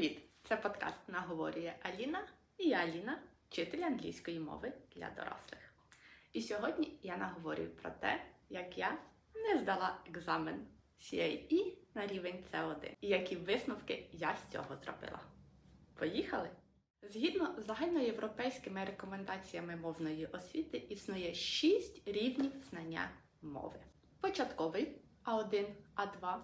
Привіт! Це подкаст наговорює Аліна і я Аліна, вчитель англійської мови для дорослих. І сьогодні я наговорюю про те, як я не здала екзамен CAE на рівень C1 і які висновки я з цього зробила. Поїхали! Згідно з загальноєвропейськими рекомендаціями мовної освіти існує 6 рівнів знання мови. Початковий А1, А2.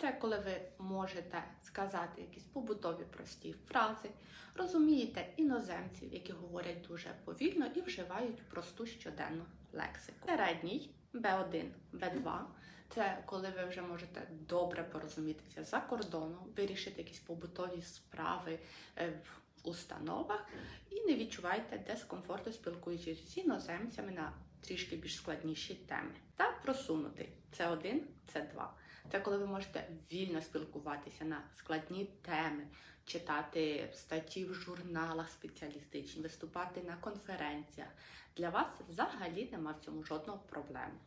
Це коли ви можете сказати якісь побутові прості фрази, розумієте іноземців, які говорять дуже повільно і вживають просту щоденну лексику. Середній Б1, Б2 це коли ви вже можете добре порозумітися за кордоном, вирішити якісь побутові справи в установах і не відчуваєте дискомфорту, спілкуючись з іноземцями на трішки більш складніші теми. Та просунутий це 1 це 2 Це коли ви можете вільно спілкуватися на складні теми, читати статті в журналах спеціалістичні, виступати на конференціях. Для вас взагалі нема в цьому жодного проблеми.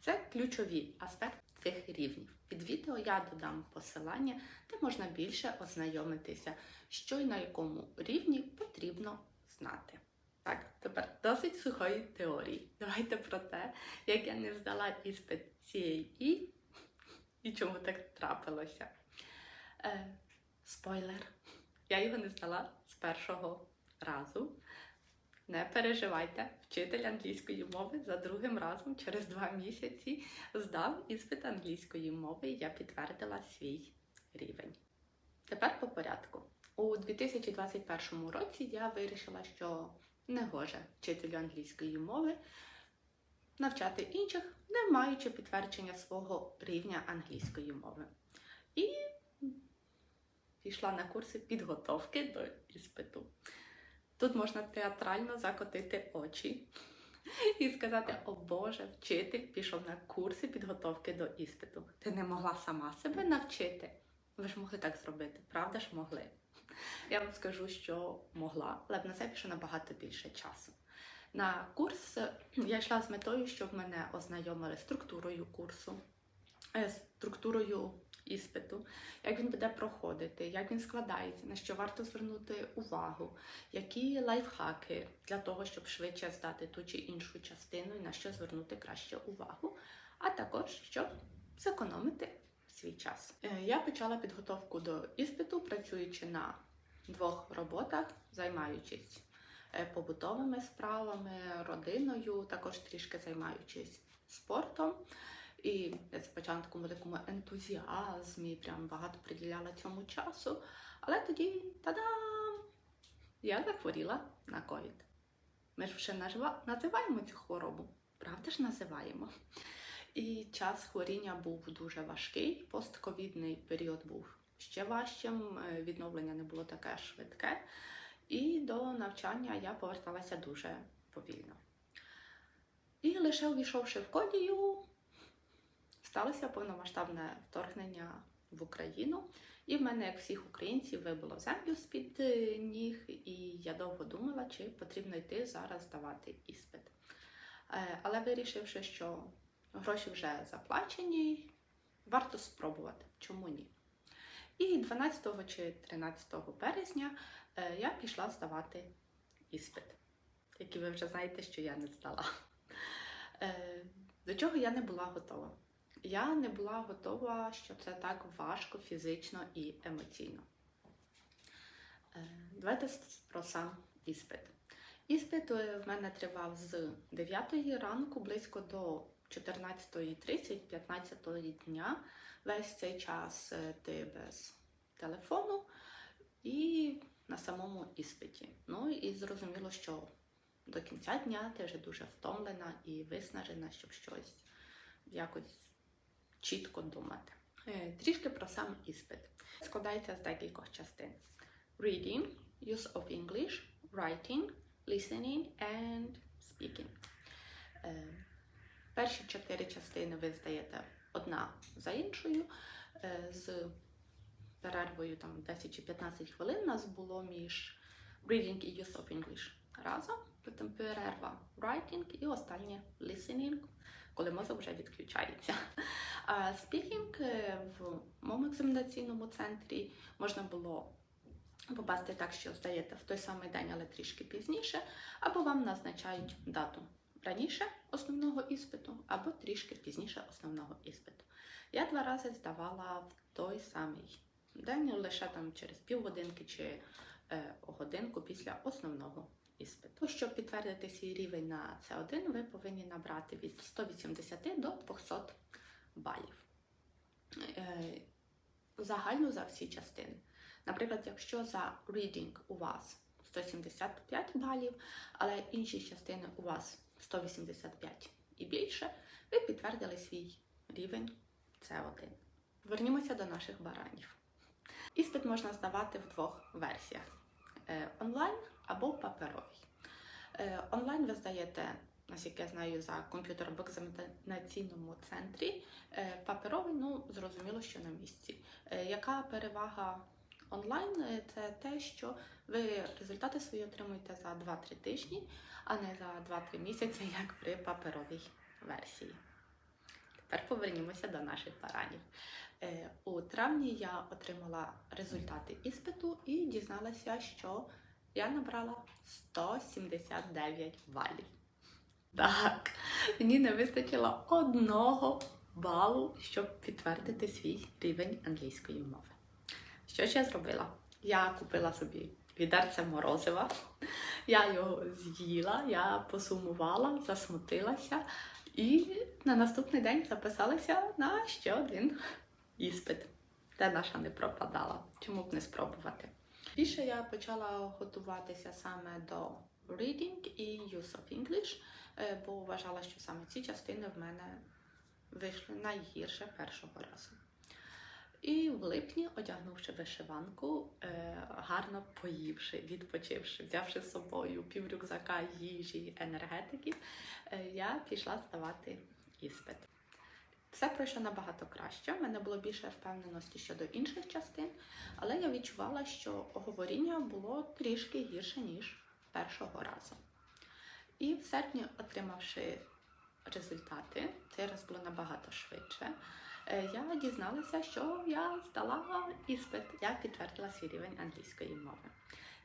Це ключові аспекти цих рівнів. Під відео я додам посилання, де можна більше ознайомитися, що й на якому рівні потрібно знати. Так, тепер досить сухої теорії. Давайте про те, як я не здала іспит і чому так трапилося. Е, Спойлер. Я його не здала з першого разу. Не переживайте, вчитель англійської мови за другим разом через два місяці здав іспит англійської мови і я підтвердила свій рівень. Тепер по порядку. У 2021 році я вирішила, що не гоже вчителю англійської мови навчати інших, не маючи підтвердження свого рівня англійської мови. І пішла на курси підготовки до іспиту. Тут можна театрально закотити очі і сказати: О Боже, вчитель пішов на курси підготовки до іспиту. Ти не могла сама себе навчити. Ви ж могли так зробити, правда ж могли? Я вам скажу, що могла, але б на це пішло набагато більше часу. На курс я йшла з метою, щоб мене ознайомили структурою курсу, е, структурою іспиту, як він буде проходити, як він складається, на що варто звернути увагу, які лайфхаки для того, щоб швидше здати ту чи іншу частину і на що звернути краще увагу, а також щоб зекономити свій час. Е, я почала підготовку до іспиту, працюючи на двох роботах, займаючись побутовими справами, родиною, також трішки займаючись спортом. І я спочатку такому великому ентузіазмі, прям багато приділяла цьому часу. Але тоді та-дам! Я захворіла на ковід. Ми ж вже називаємо цю хворобу, правда ж називаємо. І час хворіння був дуже важкий. Постковідний період був ще важчим, е, відновлення не було таке швидке. І до навчання я поверталася дуже повільно. І лише увійшовши в кодію, сталося повномасштабне вторгнення в Україну. І в мене, як всіх українців, вибило землю з-під е, ніг, і я довго думала, чи потрібно йти зараз здавати іспит. Е, але вирішивши, що гроші вже заплачені, варто спробувати, чому ні. І 12 чи 13 березня е, я пішла здавати іспит, який ви вже знаєте, що я не здала. До чого я не була готова. Я не була готова, що це так важко фізично і емоційно. Е, давайте про сам іспит. Іспит е, в мене тривав з 9 ранку близько до 14.30, 15 дня. Весь цей час е, ти без телефону і на самому іспиті. Ну і зрозуміло, що до кінця дня ти вже дуже втомлена і виснажена, щоб щось якось чітко думати. Е, трішки про сам іспит. Складається з декількох частин: reading, use of English, writing, listening and speaking. Перші чотири частини ви здаєте одна за іншою. Е, з перервою там 10 чи 15 хвилин у нас було між reading і use of English разом, потім перерва writing і останнє listening, коли мозок вже відключається. Спікінг е, в моєму екзаменаційному центрі можна було попасти так, що здаєте в той самий день, але трішки пізніше, або вам назначають дату раніше основного іспиту, або трішки пізніше основного іспиту. Я два рази здавала в той самий день, лише там через півгодинки чи е, годинку після основного іспиту. Щоб підтвердити свій рівень на С1, ви повинні набрати від 180 до 200 балів. Е, загально за всі частини. Наприклад, якщо за reading у вас 175 балів, але інші частини у вас 185 і більше, ви підтвердили свій рівень С1. Вернімося до наших баранів. Іспит можна здавати в двох версіях: Е, онлайн або паперовий. Е, Онлайн ви здаєте, наскільки я знаю, за комп'ютером в екзаменаційному центрі. Е, Паперовий, ну зрозуміло, що на місці. Яка перевага онлайн? Е, Це те, що ви результати свої отримуєте за 2-3 тижні, а не за 2-3 місяці, як при паперовій версії. Тепер повернімося до наших баранів. Е, У травні я отримала результати іспиту і дізналася, що я набрала 179 балів. Так, мені не вистачило одного балу, щоб підтвердити свій рівень англійської мови. Що ж я зробила? Я купила собі відерце морозива, я його з'їла, я посумувала, засмутилася і на наступний день записалася на ще один іспит, де наша не пропадала. Чому б не спробувати? Більше я почала готуватися саме до reading і use of English, е, бо вважала, що саме ці частини в мене вийшли найгірше першого разу. І в липні, одягнувши вишиванку, е, гарно поївши, відпочивши, взявши з собою пів рюкзака їжі, енергетики, е, я пішла здавати іспит. Все пройшло набагато краще. У мене було більше впевненості щодо інших частин, але я відчувала, що говоріння було трішки гірше, ніж першого разу. І в серпні, отримавши результати, цей раз було набагато швидше. Е, Я дізналася, що я здала іспит. Я підтвердила свій рівень англійської мови.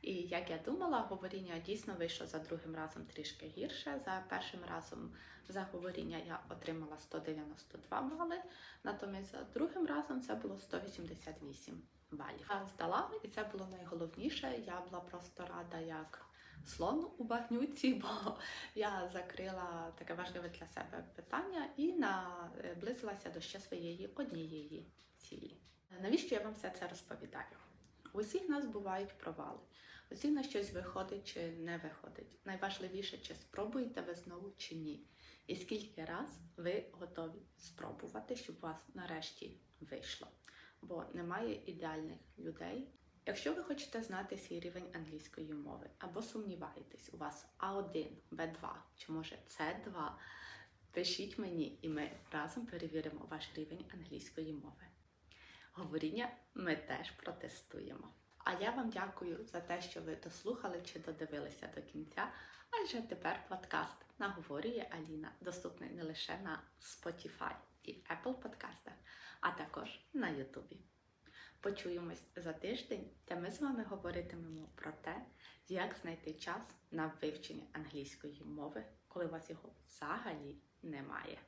І як я думала, говоріння дійсно вийшло за другим разом трішки гірше. За першим разом за говоріння я отримала 192 бали, натомість за другим разом це було 188 балів. Я здала, і це було найголовніше. Я була просто рада, як слон у багнюці, бо я закрила таке важливе для себе питання і наблизилася до ще своєї однієї цілі. Навіщо я вам все це розповідаю? У всіх нас бувають провали. У всіх на щось виходить чи не виходить. Найважливіше, чи спробуєте ви знову чи ні. І скільки раз ви готові спробувати, щоб у вас нарешті вийшло. Бо немає ідеальних людей. Якщо ви хочете знати свій рівень англійської мови або сумніваєтесь, у вас А1, Б2 чи може С2, пишіть мені, і ми разом перевіримо ваш рівень англійської мови. Говоріння ми теж протестуємо. А я вам дякую за те, що ви дослухали чи додивилися до кінця. Адже тепер подкаст наговорює Аліна доступний не лише на Spotify і Apple подкастах, а також на YouTube. Почуємось за тиждень, де ми з вами говоритимемо про те, як знайти час на вивчення англійської мови, коли у вас його взагалі немає.